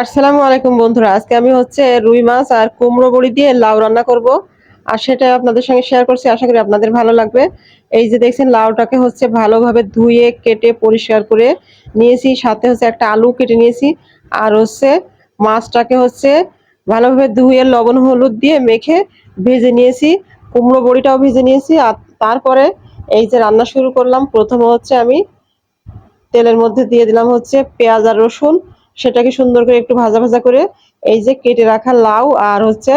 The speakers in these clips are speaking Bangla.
আসসালামু আলাইকুম বন্ধুরা, আজকে আমি হচ্ছে রুই মাছ আর কুমড়ো বড়ি দিয়ে লাউ রান্না করব। আর সেটা আপনাদের সঙ্গে শেয়ার করছি, আশা করি আপনাদের ভালো লাগবে। এই যে দেখছেন, লাউটাকে হচ্ছে ভালোভাবে ধুয়ে, কেটে, পরিষ্কার করে নিয়েছি। সাথে হচ্ছে একটা আলু কেটে নিয়েছি। আর হচ্ছে মাছটাকে হচ্ছে ভালোভাবে ধুয়ে লবণ, হলুদ দিয়ে মেখে ভেজে নিয়েছি। কুমড়ো বড়িটাও ভেজে নিয়েছি। আর তারপরে এই যে রান্না শুরু করলাম, প্রথমে হচ্ছে আমি তেলের মধ্যে দিয়ে দিলাম হচ্ছে পেঁয়াজ আর রসুন। সেটাকে সুন্দর করে একটু ভাজা ভাজা করে এই যে কেটে রাখা লাউ আর হচ্ছে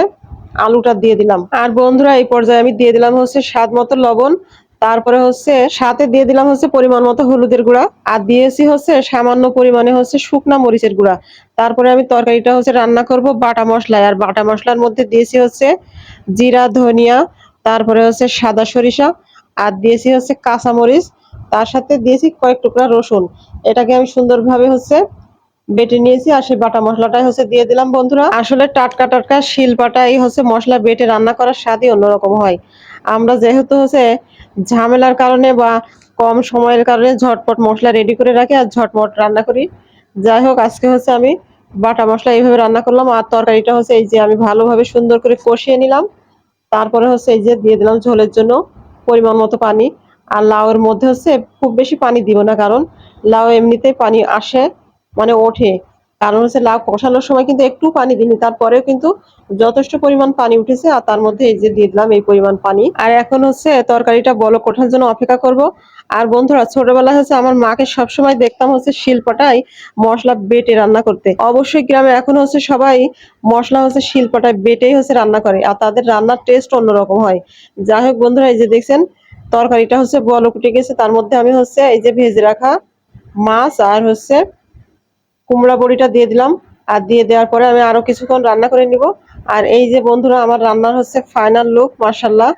আলুটা দিয়ে দিলাম। আর বন্ধুরা, এই পর্যায়ে আমি দিয়ে দিলাম হচ্ছে স্বাদ মতো লবণ, তারপরে হচ্ছে সাথে দিয়ে দিলাম হচ্ছে পরিমাণ মতো হলুদের গুঁড়া, আর দিয়েছি হচ্ছে সামান্য পরিমাণে হচ্ছে শুকনা মরিচের গুঁড়া। তারপরে আমি তরকারিটা হচ্ছে রান্না করব বাটা মশলায়, আর বাটা মশলার মধ্যে দিয়েছি হচ্ছে জিরা, ধনিয়া, তারপরে হচ্ছে সাদা সরিষা, আর দিয়েছি হচ্ছে কাঁচামরিচ, তার সাথে দিয়েছি কয়েক টুকরা রসুন। এটাকে আমি সুন্দরভাবে হচ্ছে বেটে নিয়েছি আর সেই বাটা মশলাটাই হচ্ছে দিয়ে দিলাম বন্ধুরা। আসলে টাটকা টাটকা শিলপাটাই হচ্ছে মশলা বেটে রান্না করার স্বাদই অন্যরকম হয়। আমরা যেহেতু হচ্ছে ঝামেলার কারণে বা কম সময়ের কারণে ঝটপট মশলা রেডি করে রাখি আর ঝটপট রান্না করি। যাই হোক, আজকে হচ্ছে আমি বাটা মশলা এইভাবে রান্না করলাম আর তরকারিটা হচ্ছে এই যে আমি ভালোভাবে সুন্দর করে কষিয়ে নিলাম। তারপরে হচ্ছে এই যে দিয়ে দিলাম ঝোলের জন্য পরিমাণ মতো পানি। আর লাউয়ের মধ্যে হচ্ছে খুব বেশি পানি দিব না, কারণ লাউ এমনিতেই পানি আসে মানে ওঠে। কারণ হচ্ছে লাউ কষানোর সময় কিন্তু একটু পানি দিনি তারপরেও কিন্তু যথেষ্ট পরিমাণ পানি উঠেছে আর তার মধ্যে এই যে দিয়ে দিলাম এই পরিমাণ পানি। আর এখন হচ্ছে তরকারিটা বলো কোঠার জন্য অপেক্ষা করব। আর বন্ধুরা, ছোটবেলায় হচ্ছে আমার মাকে সবসময় দেখতাম হচ্ছে শিল্পটাই মশলা বেটে রান্না করতে। অবশ্যই গ্রামে এখন হচ্ছে সবাই মশলা হচ্ছে শিল্পটায় বেটেই হচ্ছে রান্না করে আর তাদের রান্নার টেস্ট অন্যরকম হয়। যাই হোক বন্ধুরা, এই যে দেখছেন, তরকারিটা হচ্ছে বলো কুটে গেছে, তার মধ্যে আমি হচ্ছে এই যে ভেজে রাখা মাছ আর হচ্ছে কুমড়া বড়িটা দিয়ে দিলাম। আর দিয়ে দেওয়ার পরে আমি আরও কিছুক্ষণ রান্না করে নিব। আর এই যে বন্ধুরা, আমার রান্নার হচ্ছে ফাইনাল লুক মার্শাল্লাহ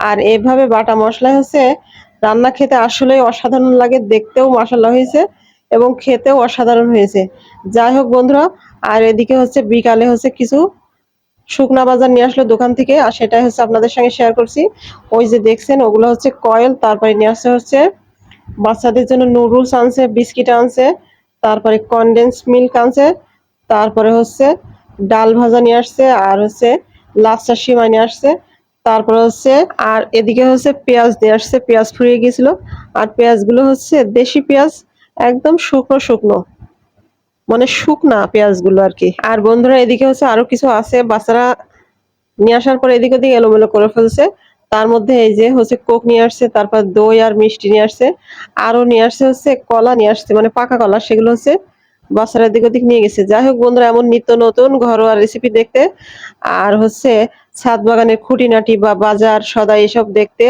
আর এভাবে বাটা মশলা হচ্ছে, রান্না খেতে আসলেই অসাধারণ লাগে, দেখতেও মার্শাল্লাহ হয়েছে এবং খেতেও অসাধারণ হয়েছে। যাই হোক বন্ধুরা, আর এদিকে হচ্ছে বিকালে হচ্ছে কিছু শুকনা বাজার নিয়ে আসলো দোকান থেকে, আর সেটাই হচ্ছে আপনাদের সঙ্গে শেয়ার করছি। ওই যে দেখছেন, ওগুলো হচ্ছে কয়েল, তারপরে নিয়ে আসছে হচ্ছে বাচ্চাদের জন্য নুডলস আনছে, বিস্কিট আনছে তারপরে কনডেন্স মিল্ক আনছে, তারপরে হচ্ছে ডাল ভাজা নিয়ে আসছে, আর হচ্ছে লাচ্চা সিমাই নিয়ে আসছে, তারপরে হচ্ছে, আর এদিকে হচ্ছে পেঁয়াজ নিয়ে আসছে, পেঁয়াজ ফুরিয়ে গেছিল আর পেঁয়াজগুলো হচ্ছে দেশি পেঁয়াজ, একদম শুকনো শুকনো মানে শুকনা পেঁয়াজগুলো আর কি। আর বন্ধুরা, এদিকে হচ্ছে আরও কিছু আছে, বাচ্চারা নিয়ে আসার পর এদিক ওদিক এলোমেলো করে ফেলছে তার মধ্যে এই যে হচ্ছে কোক নিয়ে আসছে, তারপর দই আর মিষ্টি নিয়ে আসছে, আরও নিয়ে আসছে হচ্ছে কলা নিয়ে আসছে মানে পাকা কলা, সেগুলো হচ্ছে বাচ্চারা দিক ওদিক নিয়ে গেছে। যাই হোক বন্ধুরা, এমন নিত্য নতুন ঘরোয়া রেসিপি দেখতে, আর হচ্ছে ছাদ বাগানের খুঁটিনাটি বা বাজার সদা এসব দেখতে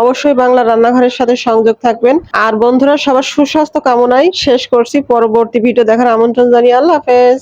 অবশ্যই বাংলা রান্নাঘরের সাথে সংযোগ থাকবেন। আর বন্ধুরা, সবার সুস্বাস্থ্য কামনায় শেষ করছি। পরবর্তী ভিডিও দেখার আমন্ত্রণ জানিয়ে আল্লাহ হাফেজ।